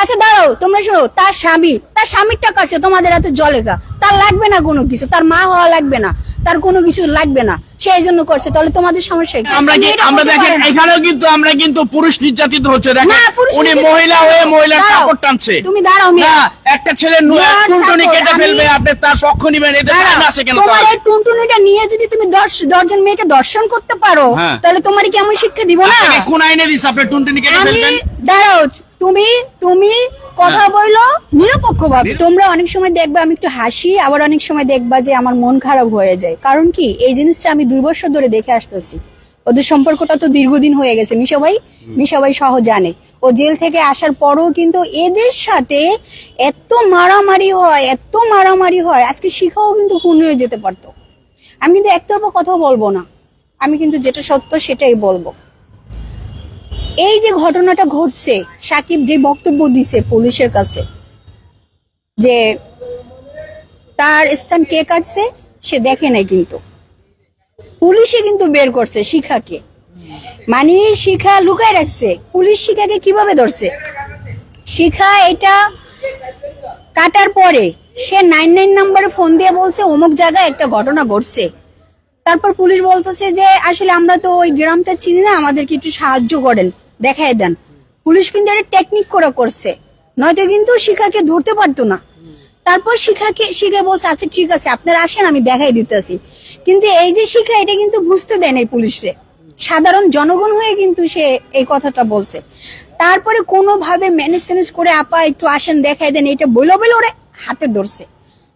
আচ্ছা দাঁড়াও তোমরা শোনো তার স্বামী তার স্বামীরটা কাছে তোমাদের এত জলেগা তার লাগবে না কোনো কিছু তার মা হওয়া লাগবে না তার কোনো কিছু লাগবে না সেই জন্য করছে তাহলে তোমাদের সমস্যা কি? আমরা আমরা দেখেন এখানেও কিন্তু আমরা কিন্তু পুরুষ নির্যাতিত হচ্ছে দেখেন। উনি মহিলা হয়ে মহিলার কাপড় টানছে। তুমি দাঁড়াও মেয়ে। একটা ছেলে are টুনটুনি কেটে ফেলবে আপনি তার পক্ষ নিবেন আসে কেন তোমার এই টুনটুনিটা নিয়ে যদি তুমি দশ দশজন মেয়েকে দর্শন করতে পারো হ্যাঁ। তাহলে তোমার কি এমন শিক্ষা দিব না? কোন আইনে দিছে আপনি টুনটুনি কেটে আমি ফেলবেন? দাঁড়াও তুমি তুমি কথা হ্যাঁ। বলল নিরপেক্ষ ভাবে তোমরা অনেক সময় দেখবে আমি একটু হাসি আবার অনেক সময় দেখবা যে আমার মন খারাপ হয়ে যায়। কারণ কি? এই জিনিসটা আমি দুই বছর ধরে দেখে আসতেছি। ওদের সম্পর্কটা তো দীর্ঘদিন হয়ে গেছে। মিশা ভাই মিশা ভাই সহ জানে। ও জেল থেকে আসার পরও কিন্তু এদের সাথে এত মারামারি হয় এত মারামারি হয়। আজকে শিখাও কিন্তু খুন হয়ে যেতে পারতো। আমি কিন্তু একতরফা কথা বলব না। আমি কিন্তু যেটা সত্য সেটাই বলব। এই যে ঘটনাটা ঘটছে, সাকিব যে বক্তব্য দিছে পুলিশের কাছে, যে তার স্থান কে কাটছে, সে দেখে নাই কিন্তু। পুলিশে কিন্তু বের করছে শিখাকে। মানে শিখা লুকায় রাখছে। পুলিশ শিখাকে কীভাবে ধরছে? শিখা এটা কাটার পরে সে নাইন নাইন নাম্বারে ফোন দিয়ে বলছে, অমুক জায়গায় একটা ঘটনা ঘটছে। তারপর পুলিশ বলতেছে যে, আসলে আমরা তো ওই গ্রামটা চিনি না, আমাদেরকে একটু সাহায্য করেন। দেখায় দেন। পুলিশ কিন্তু একটা টেকনিক করে করছে। নয়তো কিন্তু শিখাকে ধরতে পারতো না। তারপর শিখাকে, শিখা বলছে আচ্ছা ঠিক আছে, আপনারা আসেন, আমি দেখাই দিতেছি। কিন্তু এই যে শিখা, এটা কিন্তু বুঝতে দেয় নাই পুলিশে। সাধারণ জনগণ হয়ে কিন্তু সে এই কথাটা বলছে। তারপরে কোনোভাবে ম্যানেজ ট্যানেজ করে আপা একটু আসেন দেখাই দেন, এটা বইলো বলে ওরে হাতে ধরছে।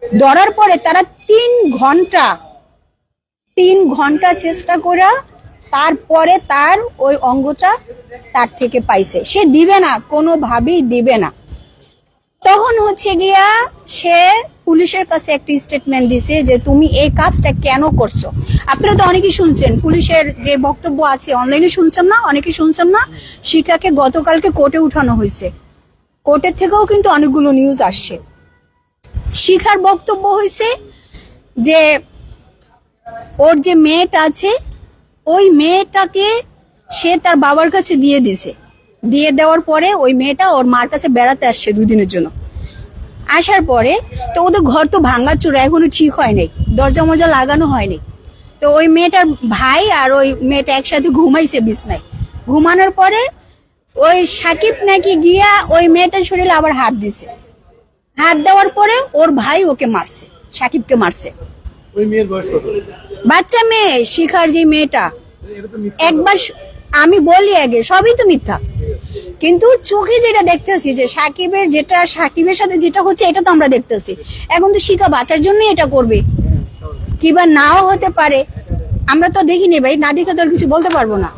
ধরার পরে তারা তিন ঘণ্টা তিন ঘণ্টা চেষ্টা করে তারপরে তার ওই অঙ্গটা তার থেকে পাইছে। সে দিবে না, কোনোভাবেই দিবে না। তখন হচ্ছে গিয়া সে পুলিশের কাছে একটা স্টেটমেন্ট দিছে যে, তুমি এই কাজটা কেন করছ? আপনারা তো অনেকেই শুনছেন, পুলিশের যে বক্তব্য আছে অনলাইনে শুনছেন না অনেকে শুনছেন না। শিখাকে গতকালকে কোর্টে উঠানো হয়েছে। কোর্টের থেকেও কিন্তু অনেকগুলো নিউজ আসছে। শিখার বক্তব্য হয়েছে যে, ওর যে মেয়েটা আছে ওই মেয়েটাকে সে তার বাবার কাছে দিয়ে দিছে দিয়ে দেওয়ার পরে ওই মেয়েটা ওর মার কাছে বেড়াতে আসছে দুদিনের জন্য। আসার পরে তো ওদের ঘর তো ভাঙাচোরা এখনও ঠিক হয় নাই। দরজা মরজা লাগানো হয়নি তো ওই মেয়েটার ভাই আর ওই মেয়েটা একসাথে ঘুমাইছে বিছনায়। ঘুমানোর পরে ওই সাকিব নাকি গিয়া ওই মেয়েটার শরীরে আবার হাত দিছে হাত দেওয়ার পরে ওর ভাই ওকে মারছে, সাকিবকে মারছে। ওই মেয়ের বয়স কত? বাচ্চা মেয়ে শিখার যে মেয়েটা। একবার আমি বলি আগে সবই তো মিথ্যা। কিন্তু চোখে যেটা দেখতেছি যে সাকিবের যেটা সাকিবের সাথে যেটা হচ্ছে এটা তো আমরা দেখতেছি। এখন তো শিখা বাঁচার জন্য এটা করবে। কিবা নাও হতে পারে। আমরা তো দেখিনি ভাই না দেখে তো আর কিছু বলতে পারব না।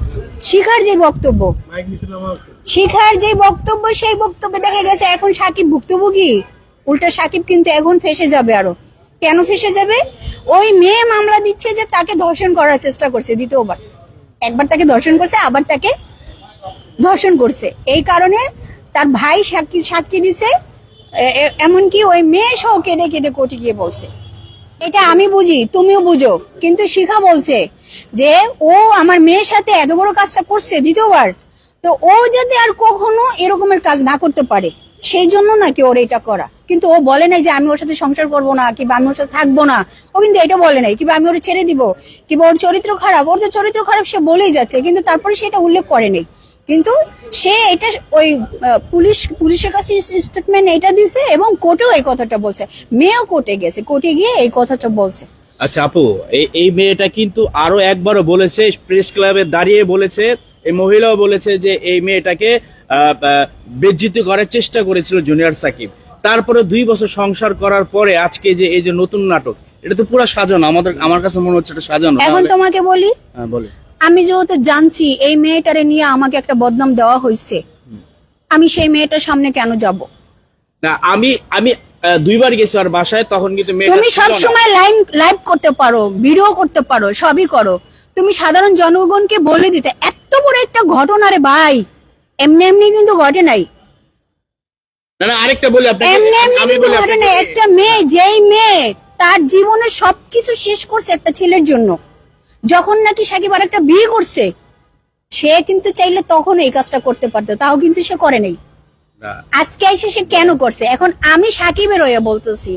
শিখার যে বক্তব্য শিখার যে বক্তব্য সেই বক্তব্যে দেখা গেছে এখন সাকিব ভুক্তভোগী। উল্টা সাকিব কিন্তু এখন ফেসে যাবে আরও। কেন ফেসে যাবে? ওই মেয়ে মামলা দিচ্ছে যে তাকে ধর্ষণ করার চেষ্টা করছে দ্বিতীয়বার। একবার তাকে ধর্ষণ করছে, আবার তাকে ধর্ষণ করছে। এই কারণে তার ভাই সাক্ষী সাক্ষী দিছে এমনকি ওই মেয়ে সহ কেঁদে কেঁদে কোর্টে গিয়ে বলছে। এটা আমি বুঝি, তুমিও বুঝো, কিন্তু শিখা বলছে যে ও আমার মেয়ের সাথে এত বড় কাজটা করছে দ্বিতীয়বার, তো ও যাতে আর কখনো এরকমের কাজ না করতে পারে। সেই জন্য নাকি ওর এটা করা। কিন্তু ও বলে নাই যে আমি ওর সাথে সংসার করব না, কিংবা আমি ওর সাথে থাকব না। ও কিন্তু এটা বলে নাই, কিংবা আমি ওর ছেড়ে দিব। কিংবা ওর চরিত্র খারাপ, ওর তো চরিত্র খারাপ সে বলেই যাচ্ছে, কিন্তু তারপরে সেটা উল্লেখ করে নেই। কিন্তু সে এটা ওই পুলিশ, পুলিশের কাছে স্টেটমেন্ট এটা দিছে এবং কোর্টেও এই কথাটা বলছে। মেয়েও কোর্টে গেছে, কোর্টে গিয়ে এই কথাটা বলছে। আচ্ছা আপু এই মেয়েটা কিন্তু আরও একবারও বলেছে প্রেস ক্লাবে দাঁড়িয়ে বলেছে, এই মহিলাও বলেছে যে এই মেয়েটাকে বেজ্জিত করার চেষ্টা করেছিল জুনিয়র সাকিব। তারপরে দুই বছর সংসার করার পরে আজকে যে এই যে নতুন নাটক এটা তো পুরো সাজানো। আমাদের আমার কাছে মনে হচ্ছে এটা সাজানো। এখন তোমাকে বলি হ্যাঁ, বলে। আমি যেহেতু জানছি এই মেয়েটারে নিয়ে আমাকে একটা বদনাম দেওয়া হয়েছে আমি সেই মেয়েটার সামনে কেন যাব? না আমি আমি দুইবার গেছি আর বাসায় তখন কিন্তু তুমি সব সময় লাইন লাইভ করতে পারো ভিডিও করতে পারো সবই করো। তুমি সাধারণ জনগণকে বলে দিতে এত বড় একটা ঘটনা রে ভাই। এমনি এমনি কিন্তু ঘটে নাই। না না আরেকটা বলি আপনাকে এমনি এমনি আমি কিন্তু বলি ঘটে আপনাকে- একটা মেয়ে যেই মেয়ে তার জীবনে সবকিছু শেষ করছে একটা ছেলের জন্য। যখন নাকি সাকিব আর একটা বিয়ে করছে সে কিন্তু চাইলে তখন এই কাজটা করতে পারতো তাও কিন্তু সে করে নাই। না। আজকে এসে সে কেন করছে? এখন আমি সাকিবের হয়ে বলতেছি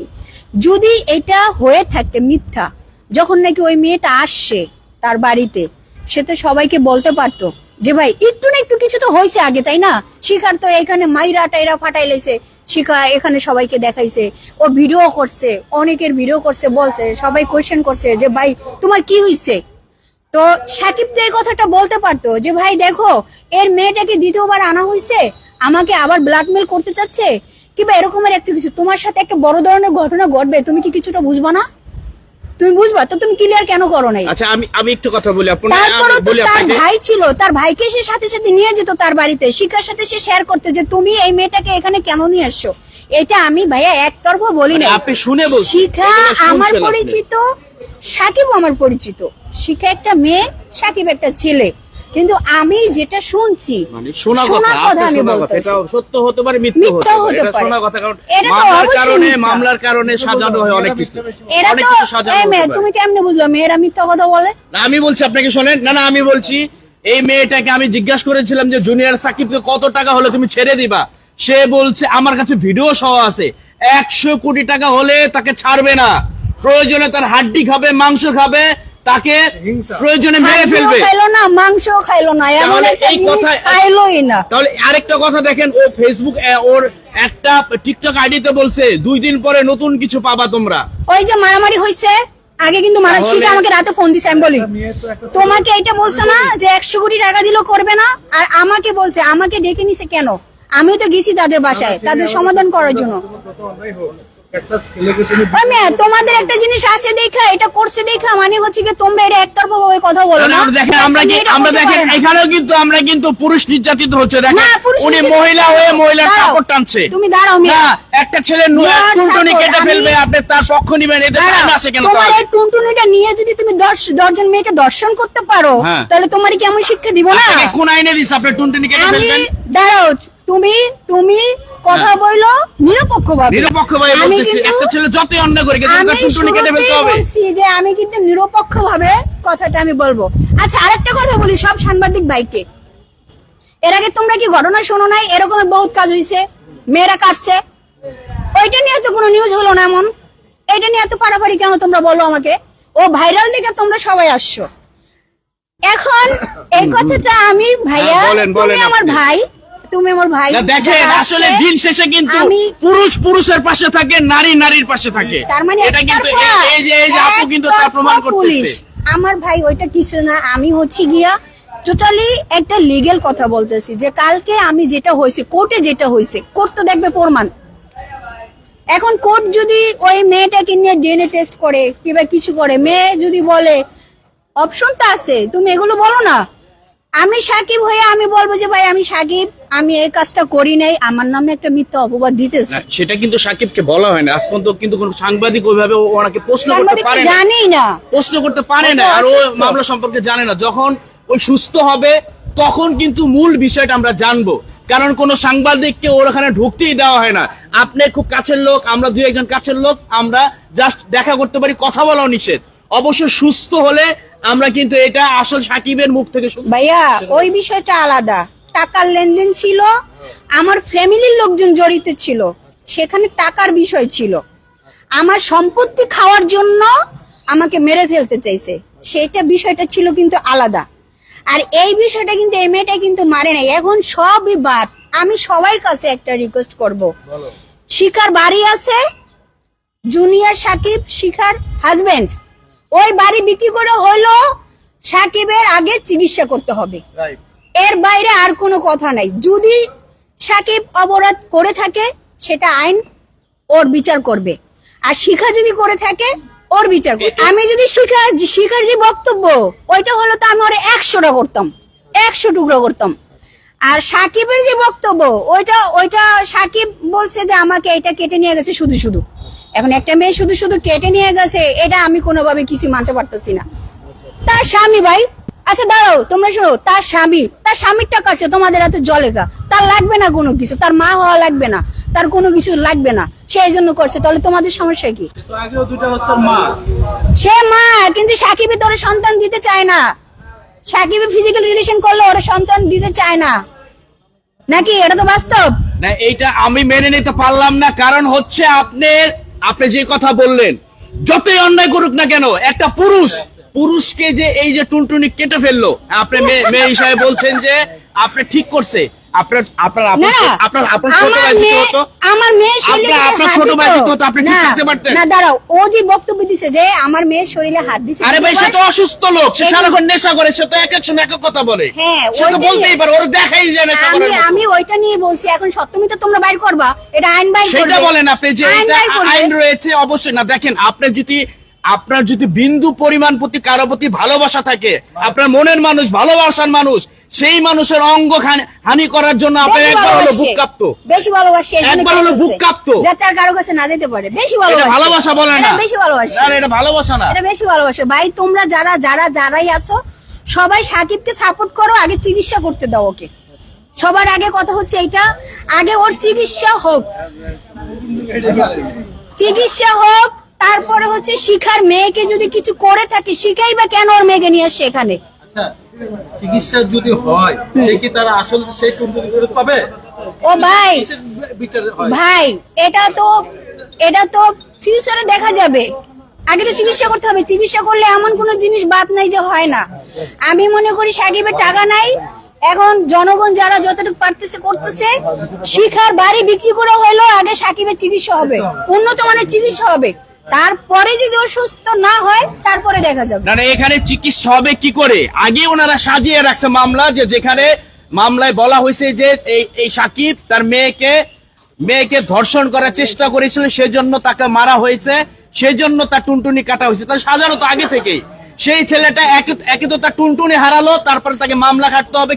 যদি এটা হয়ে থাকে মিথ্যা যখন নাকি ওই মেয়েটা আসছে তার বাড়িতে সে তো সবাইকে বলতে পারতো যে ভাই, একটু না একটু কিছু তো হয়েছে আগে, তাই না? শিখার তো এখানে মাইরা টাইরা ফাটাই লেছে। শিখা এখানে সবাইকে দেখাইছে। ও ভিডিও করছে, অনেকের ভিডিও করছে, বলছে, সবাই কোয়েশ্চেন করছে যে, ভাই, তোমার কি হয়েছে তো সাকিব তো এই কথাটা বলতে পারতো যে, ভাই, দেখো, এর মেয়েটাকে দ্বিতীয়বার আনা হয়েছে আমাকে আবার ব্ল্যাকমেল করতে চাচ্ছে? কিংবা এরকমের একটা কিছু। তোমার সাথে একটা বড় ধরনের ঘটনা ঘটবে, তুমি কি কিছুটা বুঝবা না? তুমি বুঝবা? তো তুমি ক্লিয়ার কেন করো নাই? আচ্ছা আমি আমি একটু কথা বলি আপনার তারপরে তো তার ভাই ছিল তার ভাইকে সে সাথে সাথে নিয়ে যেত তার বাড়িতে। শিখার সাথে সে শেয়ার করতে যে তুমি এই মেয়েটাকে এখানে কেন নিয়ে আসছো? এটা আমি ভাইয়া একতরফ বলি মানে না আপনি শুনে বলছেন। শিখা আমার পরিচিত সাকিব আমার পরিচিত। শিখা একটা মেয়ে সাকিব একটা ছেলে। কিন্তু আমি যেটা শুনছি শোনা শোনা কথা কথা আমি বলতেছি। সত্য হতে পারে মিথ্যা হতে হতে পারে। শোনা কথা কারণ মামলার কারণে মামলার কারণে সাজানো হয় অনেক কিছু। এরা তো এই হতে মেয়ে পারে। তুমি কেমনে বুঝলো? মেয়েরা মিথ্যা কথা বলে? না, আমি বলছি আপনাকে শোনেন। না না আমি বলছি এই মেয়েটাকে আমি জিজ্ঞাসা করেছিলাম যে জুনিয়র সাকিবকে কত টাকা হলে তুমি ছেড়ে দিবা? সে বলছে আমার কাছে ভিডিও সহ আছে। একশো কোটি টাকা হলে তাকে ছাড়বে না। প্রয়োজনে তার হাড্ডি খাবে মাংস খাবে তাকে প্রয়োজনে মেরে ফেলবে। খাইলো না মাংস খাইলো না এমন একটা জিনিস খাইলোই না। তাহলে আরেকটা কথা দেখেন ও ফেসবুক ওর একটা টিকটক আইডিতে বলছে দুই দিন পরে নতুন কিছু পাবা তোমরা। ওই যে মারামারি হয়েছে আগে কিন্তু মারা শিখা আমাকে রাতে ফোন দিছে আমি বলি তোমাকে এটা বলছো না যে একশো কোটি টাকা দিলেও করবে না আর আমাকে বলছে আমাকে ডেকে নিছে কেন? আমিও তো গেছি তাদের বাসায় তাদের সমাধান করার জন্য। তোমাদের একটা জিনিস আছে দেখা এটা করছে দেখা মানে হচ্ছে কি তোমরা এটা একতরফা ভাবে কথা বলো না। দেখেন আমরা কি আমরা দেখেন এখানেও কিন্তু আমরা কিন্তু পুরুষ নির্যাতিত হচ্ছে দেখেন। উনি মহিলা হয়ে মহিলার কাপড় টানছে। তুমি দাঁড়াও, না একটা ছেলে টুনটুনি কেটে ফেলবে আপনি তার পক্ষ নিবেন এদের দাঁড়াও, আসে কেন তোমার এই টুনটুনিটা নিয়ে যদি তুমি দশ দশজন মেয়েকে দর্শন করতে পারো হ্যাঁ। তাহলে তোমার কি এমন শিক্ষা দিব না? কোন আইনে দিস আপনি টুনটুনি কেটে আমি ফেলবেন? দাঁড়াও তুমি তুমি কথা হ্যাঁ। বলল? নিরপেক্ষ ভাবে। নিরপেক্ষ ভাবে আমি বলতেছি একটা ছেলে যতই অন্যায় করে কিন্তু তার টুনটুনি কেটে ফেলতে হবে। যে আমি কিন্তু নিরপেক্ষ ভাবে কথাটা আমি বলব। আচ্ছা আরেকটা কথা বলি সব সাংবাদিক ভাইকে। এর আগে তোমরা কি ঘটনা শোনো নাই? এরকম বহুত কাজ হয়েছে মেয়েরা কাটছে। ওইটা নিয়ে তো কোনো নিউজ হলো না এমন। এটা নিয়ে এত পারাপারি কেন তোমরা বলো আমাকে? ও ভাইরাল দেখে তোমরা সবাই আসছো। এখন এই কথাটা আমি ভাইয়া হ্যাঁ, আমার ভাই তুমি আমার ভাই দেখেন আসলে দিন শেষে কিন্তু পুরুষ পুরুষের পাশে থাকে নারী নারীর পাশে থাকে। তার মানে এটা কিন্তু এই- যে এই যে আপু কিন্তু তা প্রমাণ করতেছে। আমার ভাই ওইটা কিছু না আমি হচ্ছে গিয়া টোটালি একটা লিগেল কথা বলতেছি যে কালকে আমি যেটা হয়েছে কোর্টে যেটা হয়েছে কোর্ট তো দেখবে প্রমাণ। এখন কোর্ট যদি ওই মেয়েটাকে নিয়ে ডিএনএ টেস্ট করে কিংবা কিছু করে মেয়ে যদি বলে অপশন তো আছে তুমি এগুলো বলো না। আমি সাকিব হয়ে আমি বলব যে ভাই আমি সাকিব আমি এই কাজটা করি নাই। আমার নামে একটা মিথ্যা অপবাদ দিতেছে। সেটা কিন্তু সাকিবকে বলা হয় না। আজ পর্যন্ত কিন্তু কোনো সাংবাদিক ওইভাবে ওনাকে প্রশ্ন করতে পারে না। জানি না। প্রশ্ন করতে পারে না আর ও মামলা সম্পর্কে জানে না। যখন ওই সুস্থ হবে তখন কিন্তু মূল বিষয়টা আমরা জানব। কারণ কোন সাংবাদিককে ওর ওখানে ঢুকতেই দেওয়া হয় না। আপনি খুব কাছের লোক আমরা দুই একজন কাছের লোক আমরা জাস্ট দেখা করতে পারি কথা বলাও নিষেধ। অবশ্য সুস্থ হলে আমরা কিন্তু এটা আসল সাকিবের মুখ থেকে ভাইয়া ওই বিষয়টা আলাদা। টাকার লেনদেন ছিল আমার ফ্যামিলির লোকজন জড়িত ছিল সেখানে টাকার বিষয় ছিল। আমার সম্পত্তি খাওয়ার জন্য আমাকে মেরে ফেলতে চাইছে। সেটা বিষয়টা ছিল কিন্তু আলাদা। আর এই বিষয়টা কিন্তু এই মেয়েটা কিন্তু মারে নাই। এখন সবই বাদ। আমি সবার কাছে একটা রিকোয়েস্ট করব। শিখার বাড়ি আছে জুনিয়র সাকিব শিখার হাজবেন্ড ওই বাড়ি বিক্রি করে হলো সাকিবের আগে চিকিৎসা করতে হবে। এর বাইরে আর কোনো কথা নাই। যদি সাকিব অপরাধ করে থাকে সেটা আইন ওর বিচার করবে। আর শিখা যদি করে থাকে ওর বিচার করবে। আমি যদি শিখা শিখার যে বক্তব্য ওইটা হলো তো আমি ওর একশোটা করতাম। একশো টুকরো করতাম। আর সাকিবের যে বক্তব্য ওইটা ওইটা সাকিব বলছে যে আমাকে এটা কেটে নিয়ে গেছে শুধু শুধু। এখন একটা মেয়ে শুধু শুধু কেটে নিয়ে গেছে এটা আমি কোনোভাবে কিছু মানতে পারতেছি না। তার স্বামী ভাই আচ্ছা দাঁড়াও তোমরা শোনো তার স্বামী তার স্বামীরটা কাছে তোমাদের হাতে জলেগা তার লাগবে না কোনো কিছু তার মা হওয়া লাগবে না তার কোনো কিছু লাগবে না। সে জন্য করছে তাহলে তোমাদের সমস্যা কি? সে মা কিন্তু সাকিবই তোর সন্তান দিতে চায় না। সাকিবই ফিজিক্যাল রিলেশন করলে ওরা সন্তান দিতে চায় না। নাকি এটা তো বাস্তব? না এইটা আমি মেনে নিতে পারলাম না কারণ হচ্ছে আপনি আপনি যে কথা বললেন, যতই অন্যায় করুক না কেন, একটা পুরুষ, পুরুষকে যে এই যে টুনটুনি কেটে ফেলল, আপনি মেয়ে- হিসাবে বলছেন যে আপনি ঠিক করছে আপনার আপনার আপনার আপনার আপনার ছোট ভাই দিতে হতো আমার মেয়ে শরীরে আপনার- যদি আপনার হাত ছোট ভাই দিত- হতো, আপনি ঠিক করতে পারতেন। না দাঁড়াও ও যে বক্তব্য দিছে যে আমার মেয়ের শরীরে হাত দিছে আরে ভাই সে তো অসুস্থ লোক সে সারাক্ষণ নেশা করে সে তো এক এক সময় এক এক কথা বলে। হ্যাঁ, সে তো বলতেই পারে ওর দেখাই যায় নেশা আমি আমি ওইটা নিয়ে বলছি এখন সত্যমি তো তোমরা বাইর করবা এটা আইন বাইর করবে। সেটা বলেন আপনি যে আইন রয়েছে অবশ্যই। না দেখেন আপনার যদি আপনার যদি বিন্দু পরিমাণ প্রতি কারও প্রতি ভালোবাসা থাকে আপনার মনের মানুষ ভালোবাসার মানুষ সেই মানুষের অঙ্গ হানি করার জন্য আপনার বেশি একবার হলো বুক কাঁপতো বেশি ভালোবাসে একবার হলো বুক কাঁপতো। যাতে আর কারও কাছে না যেতে পারে। বেশি ভালোবাসে। ভালোবাসা বলে না। বেশি ভালোবাসে। না, এটা ভালোবাসা না। এটা বেশি ভালোবাসে। ভাই তোমরা যারা যারা যারাই আছো সবাই সাকিবকে সাপোর্ট করো আগে চিকিৎসা করতে দাও ওকে। সবার আগে কথা হচ্ছে এইটা। আগে ওর চিকিৎসা হোক। চিকিৎসা হোক তারপরে হচ্ছে শিখার মেয়েকে যদি কিছু করে থাকে শিখাই বা কেন ওর মেয়েকে নিয়ে আসছে এখানে? আচ্ছা চিকিৎসা যদি হয় সে কি তারা আসলে সেই ফেরত পাবে? ও ভাই ভাই এটা তো এটা তো ফিউচারে দেখা যাবে। আগে তো চিকিৎসা করতে হবে। চিকিৎসা করলে এমন কোনো জিনিস বাদ নাই যে হয় না। আমি মনে করি সাকিবের টাকা নাই। এখন জনগণ যারা যতটুকু পারতেছে করতেছে শিখার বাড়ি বিক্রি করে হইলেও আগে সাকিবের চিকিৎসা হবে। উন্নত মানের চিকিৎসা হবে। তারপরে যদি অসুস্থ না হয়, তারপরে দেখা যাবে। না এখানে চিকিৎসা হবে কি করে? আগে ওনারা সাজিয়ে রাখছে মামলা, যে যেখানে মামলায় বলা হয়েছে যে এই এই সাকিব তার মেয়েকে মেয়েকে ধর্ষণ করার চেষ্টা করেছিল, সেজন্য তাকে মারা হয়েছে, সেজন্য তার টুনটুনি কাটা হয়েছে। তার সাজানো তো আগে থেকেই। সেই ছেলেটা একে তো তার টুনটুনি হারালো, তারপরে তাকে মামলা খাটতে হবে,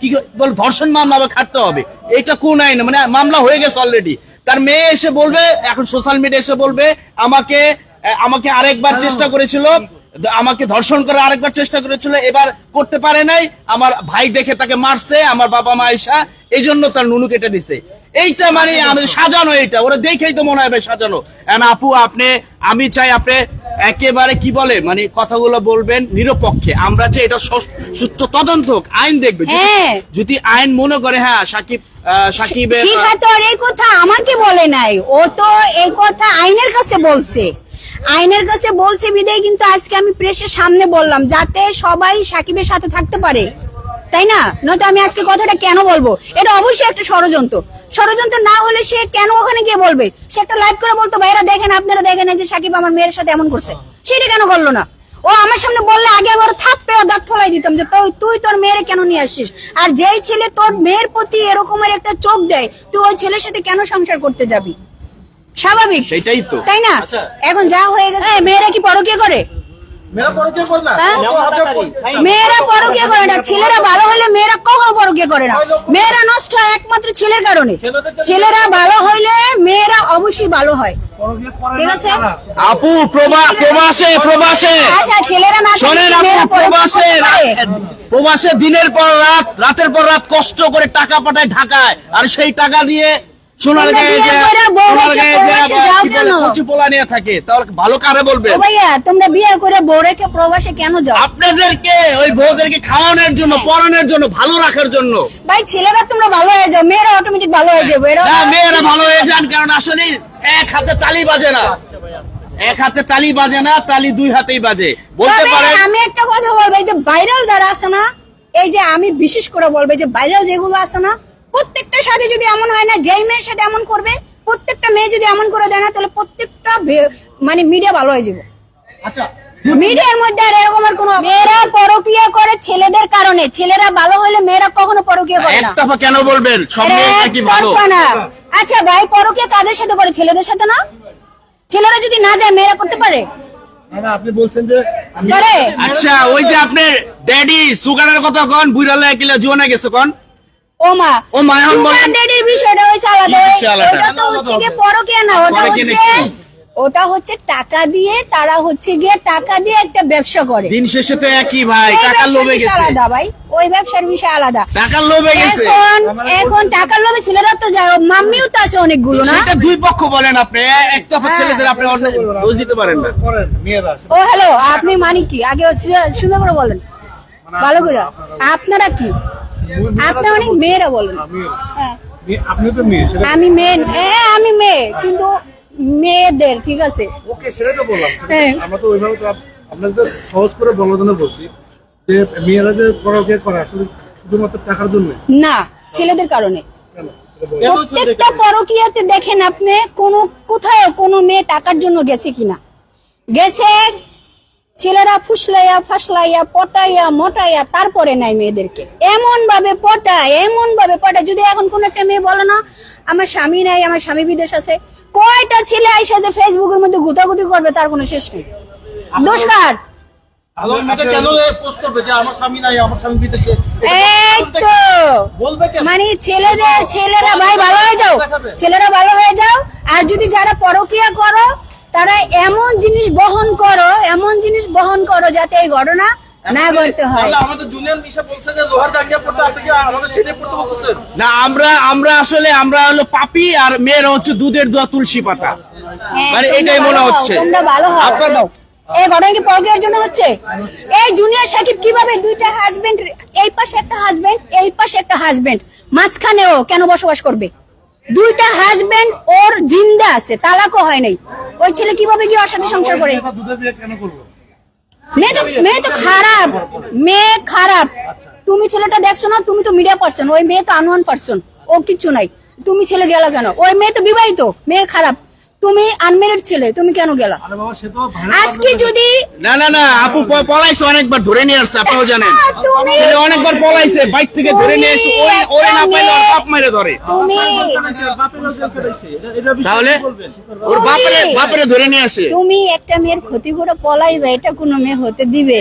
কি বল, ধর্ষণ মামলা খাটতে হবে। এটা কোন আইন? মানে মামলা হয়ে গেছে অলরেডি তার মেয়ে এসে বলবে এখন সোশ্যাল মিডিয়া এসে বলবে আমাকে আমাকে আরেকবার চেষ্টা করেছিল আমাকে ধর্ষণ করে আরেকবার চেষ্টা করেছিল এবার করতে পারে নাই আমার ভাই দেখে তাকে মারছে আমার বাবা মা আইসা এই জন্য তার নুনু কেটে দিছে। এইটা মানে আমি সাজানো এটা ওরা দেখেই তো মনে হবে সাজানো। আপু আপনি আমি চাই আপনি একেবারে কি বলে? মানে কথাগুলো বলবেন নিরপেক্ষে। আমরা যে এটা সুস্থ তদন্ত হোক, আইন দেখবে। যদি- হ্যাঁ। আইন মনে করে হ্যাঁ সাকিব সাকিবের শিখা তো আর এই কথা আমাকে বলে নাই। ও তো এই কথা আইনের কাছে বলছে। আইনের কাছে বলছে বিদায় কিন্তু আজকে আমি প্রেসের সামনে বললাম যাতে সবাই সাকিবের সাথে থাকতে পারে। তাই না? নয়তো আমি আজকে কথাটা কেন বলব? এটা অবশ্যই একটা ষড়যন্ত্র। ষড়যন্ত্র না হলে সে কেন ওখানে গিয়ে বলবে? সে একটা লাইভ করে বলতো ভাইরা দেখেন আপনারা দেখেন যে সাকিব আমার মেয়ের সাথে এমন করছে। সেটা কেন করল না? ও আমার সামনে বললে আগে আবার থাপড়ে দাঁত ফলাই দিতাম যে তুই তুই তোর মেয়ের কেন নিয়ে আসছিস? আর যেই ছেলে তোর মেয়ের প্রতি এরকমের একটা চোখ দেয় তুই ওই ছেলের সাথে কেন সংসার করতে যাবি? স্বাভাবিক। সেটাই তো। তাই না? আচ্ছা। এখন যা হয়ে গেছে এই, মেয়েরা কি পরকিয়া করে? মেয়েরা হ্যাঁ? কত হাজার কোটি- মেয়েরা পরকিয়া করে না। ছেলেরা ভালো হলে মেয়েরা কখনো পরকিয়া করে না? মেয়েরা নষ্ট হয় একমাত্র ছেলের কারণে। ছেলেরা ভালো হইলে মেয়েরা অবশ্যই ভালো হয়। ঠিক আছে? আপু প্রবা প্রবাসে প্রবাসে আচ্ছা ছেলেরা না থাকলে শোনেন আপু প্রবাসে প্রবাসে দিনের পর রাত রাতের পর রাত কষ্ট করে টাকা পাঠায় ঢাকায়। আর সেই টাকা দিয়ে সোনার তোমরা গায়ে বিয়ে যে করে বউ সোনার গায়ে যে প্রবাসে আবার যাও কি বলে? কেন? কচি পোলা নিয়ে থাকে। তাহলে ভালো কারে বলবে? ভাইয়া তোমরা বিয়ে করে বউ প্রবাসে কেন যাও? আপনাদেরকে ওই বউদেরকে খাওয়ানোর জন্য পড়ানোর জন্য ভালো রাখার জন্য। ভাই ছেলেরা তোমরা ভালো হয়ে যাও মেয়েরা অটোমেটিক ভালো হয়ে যাবে এরা মেয়েরা ভালো হয়ে যান কারণ আসলে এক হাতে তালি বাজে না। এক হাতে তালি বাজে না তালি দুই হাতেই বাজে। বলতে আমি একটা কথা বলব এই যে ভাইরাল যারা আছে না এই যে আমি বিশেষ করে বলব যে ভাইরাল যেগুলো আছে না প্রত্যেকটার সাথে যদি এমন হয় না যেই মেয়ের সাথে এমন করবে প্রত্যেকটা মেয়ে যদি এমন করে দেয় না তাহলে প্রত্যেকটা মানে মিডিয়া ভালো হয়ে যাবে। আচ্ছা মিডিয়ার মধ্যে আর এরকম আর কোনো মেয়েরা পরকিয়া করে ছেলেদের কারণে। ছেলেরা ভালো হলে মেয়েরা কখনো পরকিয়া করে না। একটা কেন বলবেন? সব মেয়ে নাকি ভালো? না। আচ্ছা ভাই পরকিয়া কাদের সাথে করে? ছেলেদের সাথে না? ছেলেরা যদি না যায় মেয়েরা করতে পারে? না না আপনি বলছেন যে আচ্ছা ওই যে আপনি ড্যাডি সুগারের কথা কন বুড়ালে কিলা জোনে গেছে কন? সুগার। বিষয়টা আলাদা? ওটা তো হচ্ছে না ওটা হচ্ছে ওটা হচ্ছে টাকা দিয়ে তারা হচ্ছে গিয়ে টাকা দিয়ে একটা ব্যবসা করে। দিন শেষে তো একই ভাই টাকার লোভে বিষয় গেছে। আলাদা ভাই ওই ব্যবসার বিষয় আলাদা। টাকার লোভে গেছে। এখন এখন টাকার লোভে ছেলেরা তো যায় মাম্মিও তো আছে অনেকগুলো না? সেটা দুই পক্ষ বলেন আপনি একটা হ্যাঁ। ছেলেদের আপনি অন্য দোষ দিতে পারেন না। করেন মেয়েরা ও হ্যালো আপনি মানে কি? আগে হচ্ছে সুন্দর করে বলেন। ভালো করে। আপনারা কি? আপনারা অনেক মেয়েরা বলেন। আমি হ্যাঁ। মেয়ে- তো মেয়ে আমি মেয়ে আমি মেয়ে কিন্তু মেয়েদের ঠিক আছে? ওকে সেটাই তো বললাম। হ্যাঁ। আমরা তো ওইভাবে তো আপ- সহজ করে বলার জন্য বলছি যে মেয়েরা যে পরকে করে আসলে শুধুমাত্র টাকার জন্য? না ছেলেদের কারণে। প্রত্যেকটা পরকিয়াতে দেখেন আপনি কোন কোথায় কোনো মেয়ে টাকার জন্য গেছে কিনা? গেছে ছেলেরা ফুসলাইয়া ফাসলাইয়া পটাইয়া মোটাইয়া তারপরে নাই মেয়েদেরকে। এমন ভাবে পটায় এমন ভাবে পটায়। যদি এখন কোন একটা মেয়ে বলে না আমার স্বামী নাই আমার স্বামী বিদেশ আছে। কয়টা ছেলে আইসা যে ফেসবুকের মধ্যে গুতাগুতি করবে তার কোনো শেষ নেই। দোষকার ভালো মেয়েটা কেন যে আমার স্বামী নাই আমার স্বামী বিদেশে? এই তো! বলবে কেন? মানে ছেলেদের ছেলেরা ভাই ভালো হয়ে যাও। ছেলেরা ভালো হয়ে যাও। আর যদি যারা পরকিয়া করো তারা এমন জিনিস বহন করো এমন জিনিস বহন করো যাতে এই ঘটনা না করতে হয়। তাহলে আমাদের জুনিয়র মিশা বলছে যে লোহার দাঙ্গিয়া পড়তে আপনি কি আমাদের সেটাই পড়তে বলতেছেন না আমরা আমরা আসলে আমরা হলো পাপি আর মেয়েরা হচ্ছে দুধের দোয়া তুলসী পাতা। হ্যাঁ, মানে এটাই মনে হচ্ছে। তোমরা ভালো হও। এই ঘটনা কি পরকিয়ার জন্য হচ্ছে? এই জুনিয়র সাকিব কীভাবে দুইটা হাজবেন্ড এই পাশে একটা হাজবেন্ড এই পাশে একটা হাজবেন্ড মাঝখানেও কেন বসবাস করবে? দুইটা হাজবেন্ড ওর জিন্দা আছে তালাকও হয় নাই। ওই ছেলে কীভাবে গিয়ে ওর সাথে সংসার করে? মেয়ে তো মেয়ে তো খারাপ মেয়ে খারাপ। তুমি ছেলেটা দেখছ না তুমি তো মিডিয়া পার্সন ওই মেয়ে তো আনওয়ান পার্সন ও কিচ্ছু নাই। তুমি ছেলে গেল কেন? ওই মেয়ে তো বিবাহিত মেয়ে খারাপ। তুমি আনমেরিড ছেলে তুমি কেন গেলা? আরে বাবা সে তো ভাইরাল আজকে যদি না না না আপু পলাইছে অনেকবার ধরে নিয়ে আসছে আপনিও জানেন। তুমি- ছেলে অনেকবার পলাইছে বাইক থেকে ধরে নিয়ে এসে ওই ওরে না পাইলে ওর বাপ মেরে ধরে। তুমি তাহলে ওর বাপরে বাপরে ধরে নিয়ে আসে। তুমি একটা মেয়ের ক্ষতি করে পলাইবে এটা কোনো মেয়ে হতে দিবে।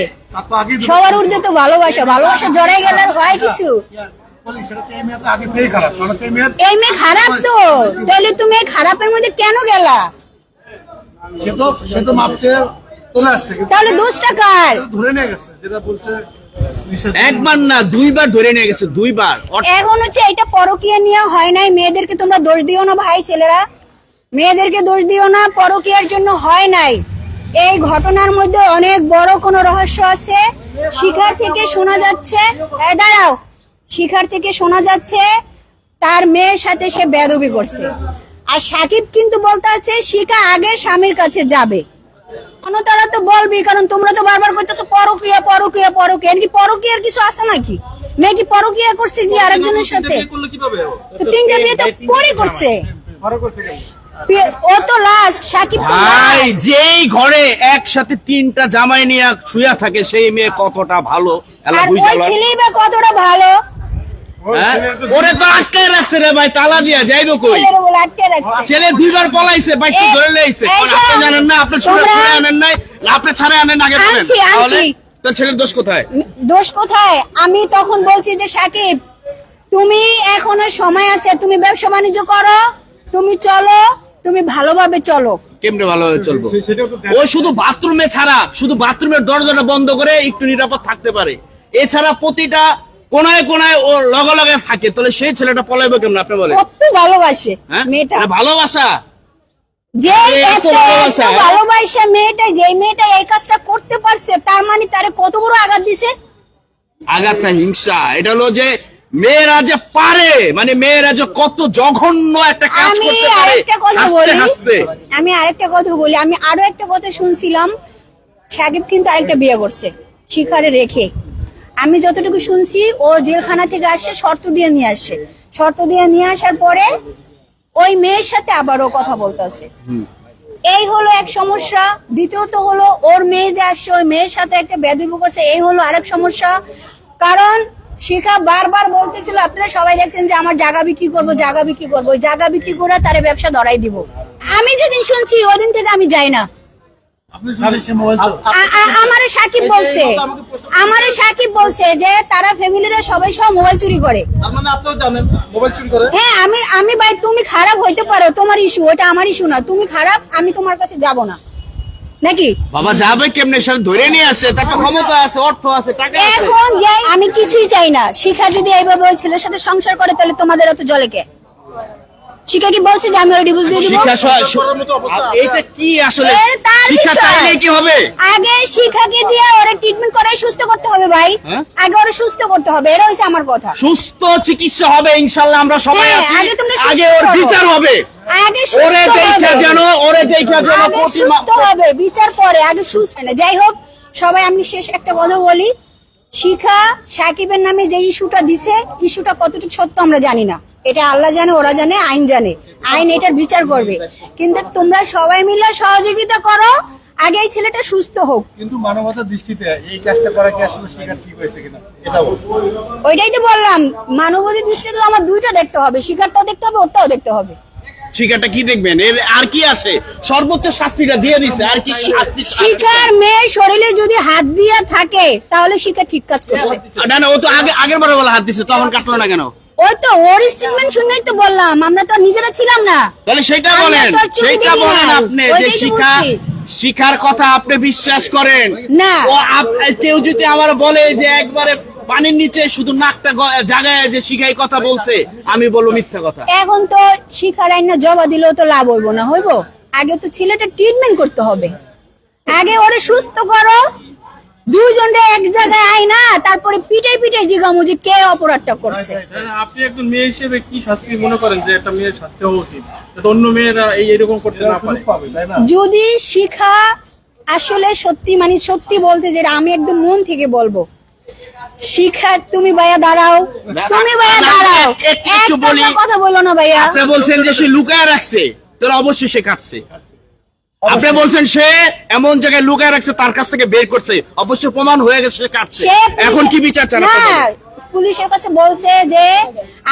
সবার ঊর্ধ্বে তো ভালোবাসা ভালোবাসা জড়াই গেলে হয় কিছু? বলি, সেটা তো এই মেয়ে তো আগে থেকেই খারাপ তো তাহলে তুমি খারাপের মধ্যে কেন গেলা? সে তো সে তো মাপছে চলে আসছে তাহলে দোষটা কার? ধরে নিয়ে গেছে যেটা বলছে একবার না দুইবার ধরে নিয়ে গেছে দুইবার। এখন হচ্ছে এটা পরকিয়া নিয়ে হয় নাই মেয়েদেরকে তোমরা দোষ দিও না ভাই ছেলেরা। মেয়েদেরকে দোষ দিও না পরকিয়ার জন্য হয় নাই। এই ঘটনার মধ্যে অনেক বড় কোনো রহস্য আছে। শিখার থেকে শোনা যাচ্ছে। এ দাঁড়াও শিখার থেকে শোনা যাচ্ছে তার মেয়ের সাথে সে বেদবি করছে। আর সাকিব কিন্তু বলতে আছে শিখা আগে স্বামীর কাছে যাবে। কোনো তারা তো বলবি? কারণ তোমরা তো বারবার কইতেছো পরকিয়া পরকিয়া পরকিয়া। কি পরকিয়ার কিছু আছে নাকি? মেয়ে কি পরকিয়া করছে কি আরেকজনের সাথে? তো তিনটা বিয়ে তো পরে করছে ও তো লাস্ট সাকিব তো যেই ঘরে একসাথে তিনটা জামাই নিয়ে শুয়া থাকে সেই মেয়ে কতটা ভালো? এলা আর ওই ছেলেই বা কতটা ভালো? ওরে তো আটকায় রাখছে রে ভাই তালা দিয়া যাইবো কই? ছেলে দুইবার পলাইছে বাইক ধরে লেইছে আপনি জানেন না আপনি ছুড়ে আনেন নাই। আপনি ছাড়ে আনেন আগে বলেন তো ছেলের দোষ কোথায়? দোষ কোথায়? আমি তখন বলছি যে সাকিব তুমি এখনও সময় আছে তুমি ব্যবসা বাণিজ্য করো তুমি চলো তুমি ভালোভাবে চলো। কেমনে ভালোভাবে চলবো? ও শুধু বাথরুমে ছাড়া শুধু বাথরুমের দরজাটা বন্ধ করে একটু নিরাপদ থাকতে পারে। এছাড়া প্রতিটা কোনায় কোনায় ও লগে লগে থাকে। তাহলে সেই ছেলেটা পলাইবে কেমন? আপনি বলেন। কত ভালোবাসে হ্যাঁ? মেয়েটা। ভালোবাসা। যে ভালোবাসা, মেয়েটা যে মেয়েটা এই কাজটা করতে পারছে তার মানে তারে কত বড় আঘাত দিছে? আঘাত না হিংসা। এটা হলো যে মেয়েরা যে পারে মানে মেয়েরা যে কত জঘন্য একটা কাজ আমি করতে পারে আরেকটা কথা বলি। আমি আরেকটা কথা বলি। আমি আরও একটা কথা শুনছিলাম সাকিব কিন্তু আরেকটা বিয়ে করছে শিখারে রেখে। আমি যতটুকু শুনছি ও জেলখানা থেকে আসছে শর্ত দিয়ে নিয়ে আসছে। শর্ত দিয়ে নিয়ে আসার পরে ওই মেয়ের সাথে আবারও কথা বলতেছে। এই হলো এক সমস্যা। দ্বিতীয়ত হলো ওর মেয়ে যে আসছে ওই মেয়ের সাথে একটা বেদবি করছে এই হলো আরেক সমস্যা। কারণ শিখা বারবার বলতেছিল আপনারা সবাই দেখছেন যে আমার জায়গা বিক্রি করব জায়গা বিক্রি করব। ওই জায়গা বিক্রি করে তারে ব্যবসা ধরাই দিব। আমি যেদিন শুনছি ওদিন থেকে আমি যাই না। আমারে সাকিব বলছে। আমারে সাকিব বলছে যে তারা ফ্যামিলিরা সবাই সব মোবাইল চুরি করে। তার মানে আপনিও জানেন মোবাইল চুরি করে? হ্যাঁ আমি আমি ভাই তুমি খারাপ হইতে পারো তোমার ইস্যু ওটা আমার ইস্যু না। তুমি খারাপ আমি তোমার কাছে যাব না। নাকি? বাবা যাবে কেমনে? সে ধরে নিয়ে আসে তার ক্ষমতা আছে অর্থ আছে টাকা এখন যে আমি কিছুই চাই না। শিখা যদি এইভাবে ওই ছেলের সাথে সংসার করে তাহলে তোমাদের অত জলে কে? শিখা কি বলছে যে আমি ওর ডিভোর্স দিয়ে দিব? শিক্ষা এইটা কি আসলে? শিক্ষা চাইলে কি হবে? আগে শিখাকে দিয়ে ওরা ট্রিটমেন্ট করাই সুস্থ করতে হবে ভাই। হ্যাঁ? আগে ওরা সুস্থ করতে হবে এটা হচ্ছে আমার কথা। সুস্থ চিকিৎসা হবে ইনশাল্লাহ আমরা সবাই হ্যাঁ, আছি। আগে ওর বিচার হবে। আগে ওরে সুস্থ দেখা যেন ওরে দেখা যেন সুস্থ হবে বিচার পরে আগে সুস্থ না যাই হোক সবাই আমি শেষ একটা কথা বলি। শিখা সাকিবের নামে যে ইস্যুটা দিছে ইস্যুটা কতটুকু সত্য আমরা জানি না। এটা আল্লাহ জানে ওরা জানে আইন জানে। আইন এটার বিচার করবে। কিন্তু তোমরা সবাই মিলে সহযোগিতা করো আগে এই ছেলেটা সুস্থ হোক। কিন্তু মানবতার দৃষ্টিতে এই কাজটা করা কি আসলে শিকার ঠিক হয়েছে কিনা? এটা বল। ওইটাই তো বললাম মানবতার দৃষ্টিতে আমার দুইটা দেখতে হবে শিকারটাও দেখতে হবে ওটাও দেখতে হবে। শিকারটা কি দেখবেন? এর আর কি আছে? সর্বোচ্চ শাস্তিটা দিয়ে দিছে আর কি শিকার মেয়ের শরীরে যদি হাত দিয়ে থাকে তাহলে শিকার ঠিক কাজ করছে। না না ও তো আগে আগের বারে বলে হাত দিছে তখন কাটলো না কেন? ওই তো ওর স্টেটমেন্ট শুনেই তো বললাম আমরা তো নিজেরা ছিলাম না। তাহলে সেটা বলেন সেটা বলেন আপনি যে শিখা শিখার কথা আপনি বিশ্বাস করেন। না। ও কেউ যদি আমার বলে যে একবারে পানির নিচে শুধু নাকটা জাগায় যে শিখাই কথা বলছে আমি বলব মিথ্যা কথা। এখন তো শিখার আইন না জবা দিলেও তো লাভ হইব না হইব? আগে তো ছেলেটা ট্রিটমেন্ট করতে হবে। আগে ওরে সুস্থ করো দুজনরে এক জায়গায় আই না তারপরে পিটাই পিটাই জিগামু যে কে অপরাধটা করছে? আপনি একজন মেয়ে হিসেবে কি শাস্তি মনে করেন যে একটা মেয়ের শাস্তি হওয়া উচিত? যাতে অন্য মেয়েরা এই এরকম করতে না পারে। সুযোগ পাবে তাই না যদি শিখা আসলে সত্যি মানে সত্যি বলতে যেটা আমি একদম মন থেকে বলব শিখা তুমি ভাইয়া দাঁড়াও তুমি ভাইয়া দাঁড়াও। কথা বলো না ভাইয়া। আপনি বলছেন যে সে লুকায় রাখছে তাহলে অবশ্যই সে কাটছে আপনি বলছেন সে এমন জায়গায় লুকায় রাখছে তার কাছ থেকে বের করছে। অবশ্য প্রমাণ হয়ে গেছে সে কাটছে। এখন কি বিচার চান? পুলিশের কাছে বলছে যে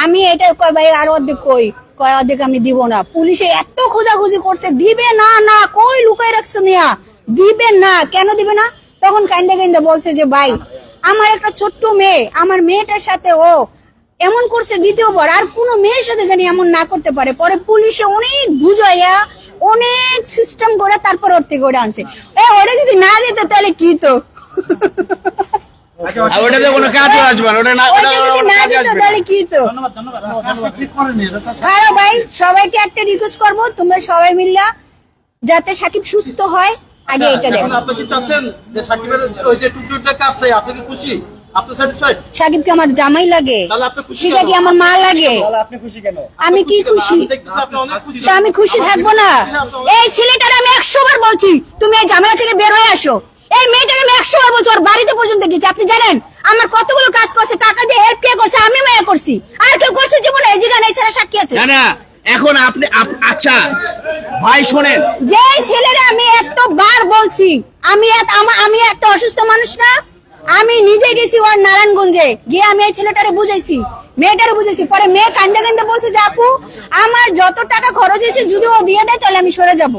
আমি এটা কয় ভাই আর অর্ধেক কই? কয় অর্ধেক আমি দিব না। পুলিশে এত খোঁজাখুঁজি করছে দিবে না না কই লুকাই রাখছে নিয়া দিবে না কেন দিবে না? তখন কাইন্দা কাইন্দা বলছে যে ভাই আমার একটা ছোট্ট মেয়ে আমার মেয়েটার সাথে ও এমন করছে দ্বিতীয়বার আর কোনো মেয়ের সাথে জানি এমন না করতে পারে। পরে পুলিশে অনেক বুঝাইয়া অনেক সিস্টেম করে তারপর ওর থেকে ওটা আনছে। এ ওটা যদি না যেত তাহলে কি তো? ওটাতে কোনো কাজও আসবে না ওটা না ওটা যদি না কাজে দিত আসবে না। তাহলে কি তো? এটা খারাপ ভাই সবাইকে একটা রিকোয়েস্ট করব তোমরা সবাই মিল্লা যাতে সাকিব সুস্থ হয় আগে এটা এখন দেখো আপনি কি চাচ্ছেন যে সাকিবের ওই যে টুকটুকটা কাটছে আপনি কি খুশি? সাকিবকে আমার জামাই লাগে। তাহলে আপনি কি আমার মা লাগে? আমি কি খুশি আমি খুশি। তা আমি খুশি থাকব না। এই ছেলেটার আমি একশো বার বলছি তুমি এই ঝামেলা থেকে বের হয়ে আসো। এই মেয়েটাকে আমি একশো বার বলছি ওর বাড়িতে পর্যন্ত গেছি। আপনি জানেন আমার কতগুলো কাজ করছে টাকা দিয়ে হেল্প কে করছে আমি মেয়ে করছি। আর কেউ করছে জীবনে এই জায়গায় এছাড়া সাক্ষী আছে। না না এখন আপনি আচ্ছা ভাই শোনেন। যে ছেলেরা আমি এতবার বলছি আমি আমি একটা অসুস্থ মানুষ না আমি নিজে গেছি ওর নারায়ণগঞ্জে। গিয়ে আমি এই ছেলেটারে বুঝেছি মেয়েটারে বুঝেছি পরে মেয়ে কান্দে কান্দে বলছে যে, আপু, আমার যত টাকা খরচ হয়েছে যদি ও দিয়ে দেয়, তাহলে আমি সরে যাব।